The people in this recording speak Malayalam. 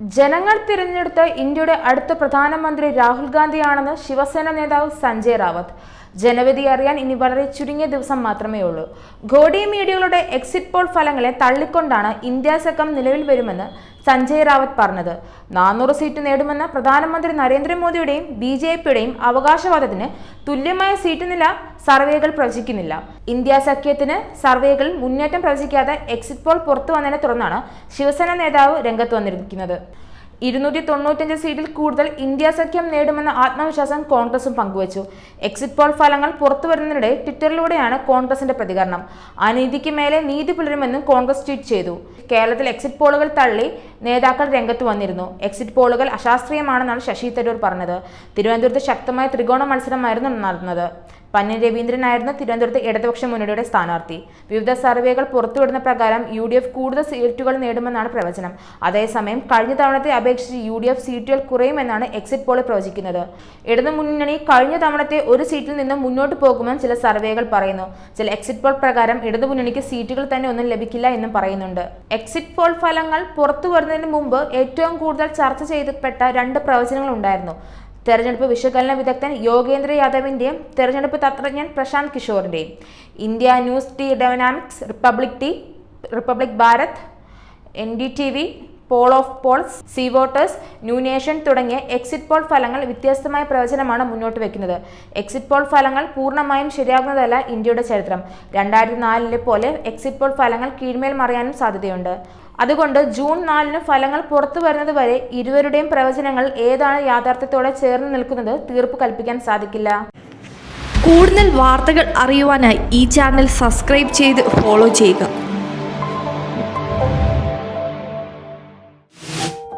ജനങ്ങൾ തിരഞ്ഞെടുത്ത ഇന്ത്യയുടെ അടുത്ത പ്രധാനമന്ത്രി രാഹുൽ ഗാന്ധിയാണെന്ന് ശിവസേന നേതാവ് സഞ്ജയ് റാവത്ത്. ജനവിധി അറിയാൻ ഇനി വളരെ ചുരുങ്ങിയ ദിവസം മാത്രമേ ഉള്ളൂ. ഗോഡി മീഡിയകളുടെ എക്സിറ്റ് പോൾ ഫലങ്ങളെ തള്ളിക്കൊണ്ടാണ് ഇന്ത്യ സഖ്യം നിലവിൽ വരുമെന്ന് സഞ്ജയ് റാവത്ത് പറഞ്ഞത്. നാനൂറ് സീറ്റ് നേടുമെന്ന പ്രധാനമന്ത്രി നരേന്ദ്രമോദിയുടെയും ബി ജെ പിയുടെയും അവകാശവാദത്തിന് തുല്യമായ സീറ്റ് നില സർവേകൾ പ്രവചിക്കുന്നില്ല. ഇന്ത്യ സഖ്യത്തിന് സർവേകളിൽ മുന്നേറ്റം പ്രവചിക്കാതെ എക്സിറ്റ് പോൾ പുറത്തു വന്നതിനെ തുടർന്നാണ് ശിവസേന നേതാവ് രംഗത്ത് വന്നിരിക്കുന്നത്. ഇരുന്നൂറ്റി തൊണ്ണൂറ്റഞ്ച് സീറ്റിൽ കൂടുതൽ ഇന്ത്യ സഖ്യം നേടുമെന്ന ആത്മവിശ്വാസം കോൺഗ്രസും പങ്കുവച്ചു. എക്സിറ്റ് പോൾ ഫലങ്ങൾ പുറത്തു വരുന്നതിനിടെ ട്വിറ്ററിലൂടെയാണ് കോൺഗ്രസിന്റെ പ്രതികരണം. അനീതിക്ക് മേലെ നീതി പുലരുമെന്നും കോൺഗ്രസ് ട്വീറ്റ് ചെയ്തു. കേരളത്തിൽ എക്സിറ്റ് പോളുകൾ തള്ളി നേതാക്കൾ രംഗത്ത് വന്നിരുന്നു. എക്സിറ്റ് പോളുകൾ അശാസ്ത്രീയമാണെന്നാണ് ശശി തരൂർ പറഞ്ഞത്. തിരുവനന്തപുരത്ത് ശക്തമായ ത്രികോണ മത്സരമായിരുന്നു നടന്നത്. പന്നൻ രവീന്ദ്രനായിരുന്നു തിരുവനന്തപുരത്ത് ഇടതുപക്ഷ മുന്നണിയുടെ സ്ഥാനാർത്ഥി. വിവിധ സർവേകൾ പുറത്തുവിടുന്ന പ്രകാരം യു ഡി എഫ് കൂടുതൽ സീറ്റുകൾ നേടുമെന്നാണ് പ്രവചനം. അതേസമയം കഴിഞ്ഞ തവണത്തെ അപേക്ഷിച്ച് യു ഡി എഫ് സീറ്റുകൾ കുറയുമെന്നാണ് എക്സിറ്റ് പോൾ പ്രവചിക്കുന്നത്. ഇടതു മുന്നണി കഴിഞ്ഞ തവണത്തെ ഒരു സീറ്റിൽ നിന്ന് മുന്നോട്ട് പോകുമെന്ന് ചില സർവേകൾ പറയുന്നു. ചില എക്സിറ്റ് പോൾ പ്രകാരം ഇടതു മുന്നണിക്ക് സീറ്റുകൾ തന്നെ ഒന്നും ലഭിക്കില്ല എന്നും പറയുന്നുണ്ട്. എക്സിറ്റ് പോൾ ഫലങ്ങൾ പുറത്തു വരുന്നതിന് മുമ്പ് ഏറ്റവും കൂടുതൽ ചർച്ച ചെയ്യപ്പെട്ട രണ്ട് പ്രവചനങ്ങൾ ഉണ്ടായിരുന്നു തെരഞ്ഞെടുപ്പ് വിശകലന വിദഗ്ധൻ യോഗേന്ദ്ര യാദവിന്റെയും തെരഞ്ഞെടുപ്പ് തന്ത്രജ്ഞൻ Prashant കിഷോറിന്റെയും. India News D Dynamics Republic T Republic Bharat N D T V poll of polls C Voters News Nation തുടങ്ങിയ എക്സിറ്റ് പോൾ ഫലങ്ങൾ വ്യത്യസ്തമായ പ്രവചനമാണ് മുന്നോട്ട് വെക്കുന്നത്. എക്സിറ്റ് പോൾ ഫലങ്ങൾ പൂർണമായും ശരിയാകുന്നതല്ല ഇന്ത്യയുടെ ചരിത്രം. രണ്ടായിരത്തി നാലിലെ പോലെ എക്സിറ്റ് പോൾ ഫലങ്ങൾ കീഴ്മേൽ മറിയാനും സാധ്യതയുണ്ട്. അതുകൊണ്ട് ജൂൺ നാലിന് ഫലങ്ങൾ പുറത്തു വരുന്നത് വരെ ഇരുവരുടെയും പ്രവചനങ്ങൾ ഏതാണ് യാഥാർത്ഥ്യത്തോടെ ചേർന്ന് നിൽക്കുന്നത് തീർപ്പ് കൽപ്പിക്കാൻ സാധിക്കില്ല. കൂടുതൽ വാർത്തകൾ അറിയുവാനായി ഈ ചാനൽ സബ്സ്ക്രൈബ് ചെയ്ത് ഫോളോ ചെയ്യുക.